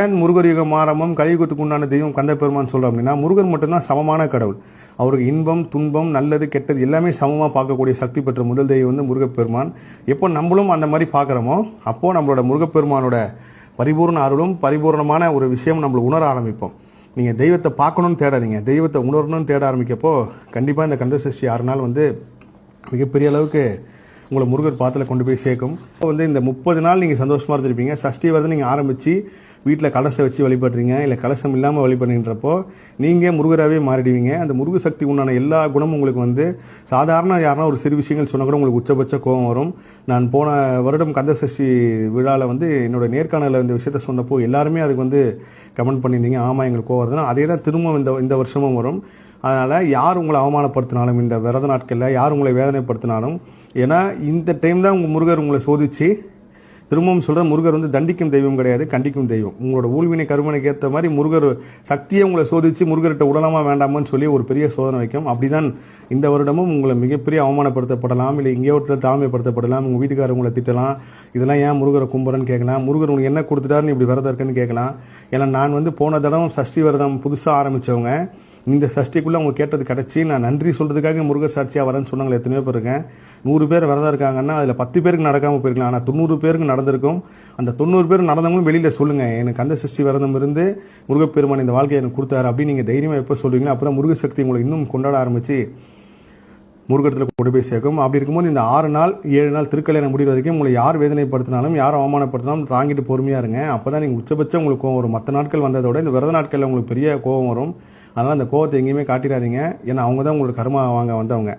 ஏன் முருகர் யுகம் ஆரம்பம் கலியுகத்துக்கு உண்டான தெய்வம் கந்த பெருமான் சொல்றோம் அப்படின்னா முருகர் மட்டும்தான் சமமான கடவுள். அவருக்கு இன்பம் துன்பம் நல்லது கெட்டது எல்லாமே சமமாக பார்க்கக்கூடிய சக்தி பெற்ற முதல் தெய்வம் வந்து முருகப்பெருமான். எப்போ நம்மளும் அந்த மாதிரி பார்க்குறோமோ அப்போது நம்மளோட முருகப்பெருமானோட பரிபூர்ண அருளும் பரிபூர்ணமான ஒரு விஷயம் நம்மளை உணர ஆரம்பிப்போம். நீங்கள் தெய்வத்தை பார்க்கணும்னு தேடாதீங்க. தெய்வத்தை உணரணும்னு தேட ஆரம்பிக்கப்போ கண்டிப்பாக இந்த கந்த சஷ்டி ஆறு நாள் வந்து மிகப்பெரிய அளவுக்கு உங்களை முருகர் பாத்தில் கொண்டு போய் சேர்க்கும். இப்போ வந்து இந்த முப்பது நாள் நீங்கள் சந்தோஷமாக இருந்திருப்பீங்க. சஷ்டி வரது நீங்கள் ஆரம்பித்து வீட்டில் கலசை வச்சு வழிபடுறீங்க. இல்லை கலசம் இல்லாமல் வழிபடுறப்போ நீங்கள் முருகராகவே மாறிடுவீங்க. அந்த முருக சக்தி உண்டான எல்லா குணமும் உங்களுக்கு வந்து சாதாரண யாருன்னா ஒரு சிறு விஷயங்கள் சொன்னால் கூட உங்களுக்கு உச்சபட்ச கோபம் வரும். நான் போன வருடம் கந்த சஷ்டி விழாவில் வந்து என்னோட நேர்காணலில் இந்த விஷயத்த சொன்னப்போ எல்லாருமே அதுக்கு வந்து கமெண்ட் பண்ணியிருந்தீங்க. ஆமாம் எங்களுக்கு கோவம் வருதுன்னா அதே தான் திரும்ப இந்த இந்த வருஷமும் வரும். அதனால் யார் உங்களை அவமானப்படுத்தினாலும் இந்த விரத நாட்களில் யார் உங்களை வேதனைப்படுத்தினாலும் ஏன்னா இந்த டைம் தான் உங்கள் முருகர் உங்களை சோதிச்சு திரும்பவும் சொல்கிற முருகர் வந்து தண்டிக்கும் தெய்வம் கிடையாது கண்டிக்கும் தெய்வம். உங்களோட ஊழ்வினை கருமனைக்கு ஏற்ற மாதிரி முருகர் சக்தியை உங்களை சோதித்து முருகர்கிட்ட உடலாமா வேண்டாமான்னு சொல்லி ஒரு பெரிய சோதனை வைக்கும். அப்படிதான் இந்த வருடமும் உங்களை மிகப்பெரிய அவமானப்படுத்தப்படலாம் இல்லை இங்கே ஒருத்தர் தாழ்மைப்படுத்தப்படலாம் உங்கள் வீட்டுக்காரர் உங்களை திட்டலாம். இதெல்லாம் ஏன் முருகரை கும்புறன்னு கேட்கலாம். முருகர் உங்களுக்கு என்ன கொடுத்துட்டாருன்னு இப்படி விரதம் இருக்குன்னு கேட்கலாம். ஏன்னா நான் வந்து போன தடவை சஷ்டி விரதம் புதுசாக ஆரம்பித்தவங்க இந்த சஷ்டிக்குள்ளே அவங்க கேட்டது கிடச்சி. நான் நன்றி சொல்கிறதுக்காக முருகர் சாட்சியாக வரேன்னு சொன்னாங்க. எத்தனையோ பேர் இருக்கேன். நூறு பேர் விரதம் இருக்காங்கன்னா அதில் பத்து பேருக்கு நடக்காமல் போயிருக்கலாம். ஆனால் தொண்ணூறு பேருக்கு நடந்திருக்கும். அந்த தொண்ணூறு பேர் நடந்தவங்களும் வெளியில் சொல்லுங்கள் எனக்கு அந்த சஷ்டி விரதம் இருந்து முருகப்பெருமான் இந்த வாழ்க்கையை எனக்கு கொடுத்தாரு அப்படின்னு நீங்கள் தைரியமாக எப்போ சொல்லுவீங்களோ அப்புறம் முருக சக்தி உங்களை இன்னும் கொண்டாட ஆரம்பித்து முருகத்தில் கொண்டு போய் சேர்க்கும். அப்படி இருக்கும்போது இந்த ஆறு நாள் ஏழு நாள் திருக்கல்யாணம் முடிவு வரைக்கும் உங்களை யார் வேதனைப்படுத்தினாலும் யார் அவமானப்படுத்தினாலும் தாங்கிட்டு பொறுமையாக இருங்க. அப்போ தான் நீங்கள் உச்சபட்சம் உங்களுக்கு கோவம் வரும். மற்ற நாட்கள் வந்ததோட இந்த விரத நாட்களில் உங்களுக்கு பெரிய கோவம் வரும். அதனால் அந்த கோவத்தை எங்கேயுமே காட்டிடாதீங்க. ஏன்னா அவங்க தான் உங்களோட கர்மா வாங்க வந்தவங்க.